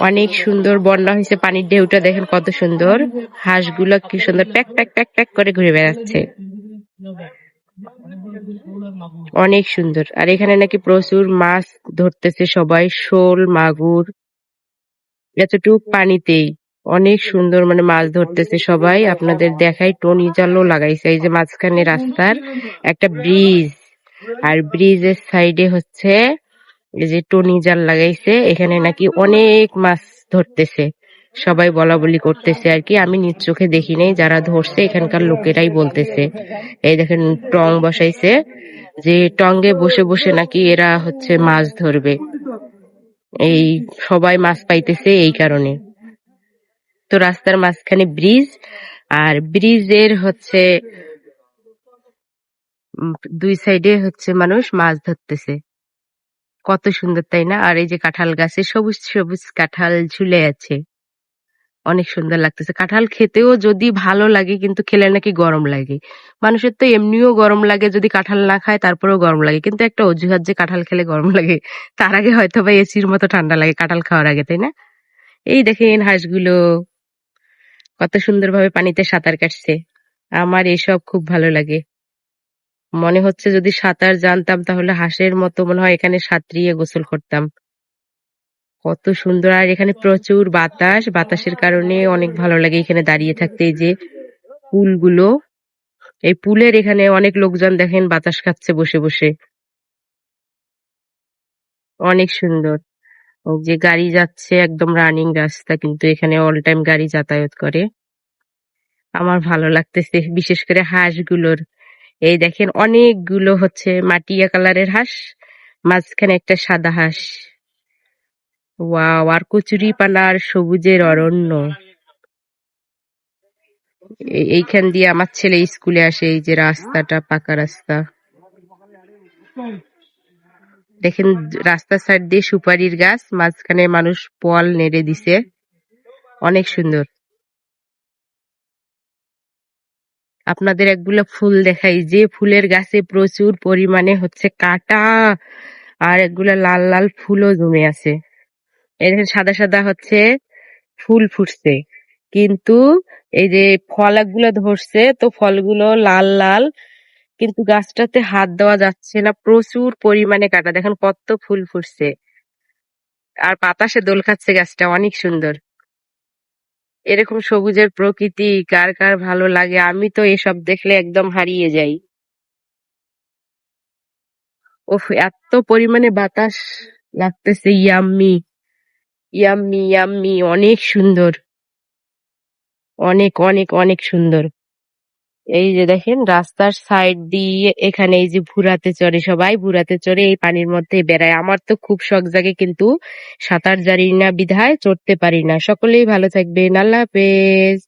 অনেক সুন্দর বন্যা হয়েছে, পানির ঢেউটা দেখেন কত সুন্দর। হাঁসগুলো কি সুন্দর প্যাক প্যাক প্যাক প্যাক করে ঘুরে বেড়াচ্ছে। অনেক সুন্দর। আর এখানে নাকি প্রচুর মাছ ধরতেছে সবাই, শোল, মাগুর। এতটুক পানিতেই অনেক সুন্দর মানে মাছ ধরতেছে সবাই। আপনাদের দেখাই, টনি জালও লাগাইছে, এই যে মাঝখানে রাস্তার একটা ব্রিজ। আর ব্রিজের সাইডে হচ্ছে এই যে টনি জাল লাগাইছে, এখানে নাকি অনেক মাছ ধরতেছে। সবাই বলা বলি করতেছে আর কি, আমি নিজ চোখে দেখি নাই, যারা ধরছে এখানকার লোকেরাই বলতেছে। এই দেখেন, টং বসাইছে, যে টঙ্গে বসে বসে নাকি এরা হচ্ছে মাছ ধরবে। এই সবাই মাছ পাইতেছে এই কারণে। তো রাস্তার মাঝখানে ব্রিজ, আর ব্রিজের হচ্ছে দুই সাইডে হচ্ছে মানুষ মাছ ধরতেছে। কত সুন্দর, তাই না? আর এই যে কাঁঠাল গাছে সবুজ সবুজ কাঁঠাল ঝুলে আছে। অনেক সুন্দর লাগতেছে। কাঁঠাল খেতেও যদি ভালো লাগে, কিন্তু খেলে নাকি গরম লাগে। মানুষের তো এমনিও গরম লাগে, যদি কাঁঠাল না খায় তারপরেও গরম লাগে। কিন্তু একটা অজুহাত যে কাঁঠাল খেলে গরম লাগে, তার আগে হয়তো বা এসির মতো ঠান্ডা লাগে কাঁঠাল খাওয়ার আগে, তাই না? এই দেখেন হাঁসগুলো, কত সুন্দরভাবে পানিতে সাঁতার কাটছে। আমার এসব খুব ভালো লাগে। মনে হচ্ছে যদি সাঁতার জানতাম তাহলে হাঁসের মতো মনে হয় এখানে সাঁতরিয়ে গোসল করতাম। কত সুন্দর। আর এখানে প্রচুর বাতাস। বাতাসের কারণে অনেক ভালো লাগে এখানে দাঁড়িয়ে থাকতে। এই যে পুলগুলো, এই পুলের এখানে অনেক লোকজন দেখেন বাতাস খাচ্ছে বসে বসে। অনেক সুন্দর। যে গাড়ি যাচ্ছে একদম রানিং রাস্তা, কিন্তু এখানে অল টাইম গাড়ি যাতায়াত করে। আমার ভালো লাগতেছে, বিশেষ করে হাঁসগুলোর। এই দেখেন অনেকগুলো হচ্ছে মাটিয়া কালারের হাঁস, মাঝখানে একটা সাদা হাঁস। ওয়াও, আর কচুরি পানার সবুজের অরণ্য। এইখান দিয়ে আমার ছেলে স্কুলে আসে, এই যে রাস্তাটা, পাকা রাস্তা। দেখেন রাস্তার সাইড দিয়ে সুপারির গাছ, মাঝখানে মানুষ পল নেড়ে দিছে। অনেক সুন্দর। আপনাদের একগুলো ফুল দেখাই। যে ফুলের গাছে প্রচুর পরিমাণে হচ্ছে কাটা আর একগুলো লাল লাল ফুলও জমে আছে। এই দেখেন, সাদা সাদা হচ্ছে ফুল ফুটছে। কিন্তু এই যে ফল ফলগুলো ধরছে, তো ফলগুলো লাল লাল। কিন্তু গাছটাতে হাত দেওয়া যাচ্ছে না, প্রচুর পরিমাণে কাটা। দেখেন কত ফুল ফুটছে। আর বাতাসে দোল খাচ্ছে গাছটা, অনেক সুন্দর। এরকম সবুজের প্রকৃতি, কার কার ভালো লাগে, আমি তো এসব দেখলে একদম হারিয়ে যাই। ওফ, এত পরিমাণে বাতাস লাগতেছে, ইয়াম্মি। ইয়াম্মি ইয়াম্মি, অনেক সুন্দর। অনেক অনেক অনেক সুন্দর। এই যে দেখেন, রাস্তার সাইড দিয়ে এখানে এই যে ভুরাতে চড়ে সবাই, ভুরাতে চড়ে এই পানির মধ্যে বেড়ায়। আমার তো খুব শখ জাগে, কিন্তু সাঁতার জানি না বিধায় চড়তে পারি না। সকলেই ভালো থাকবে আল্লাহ হাফেজ।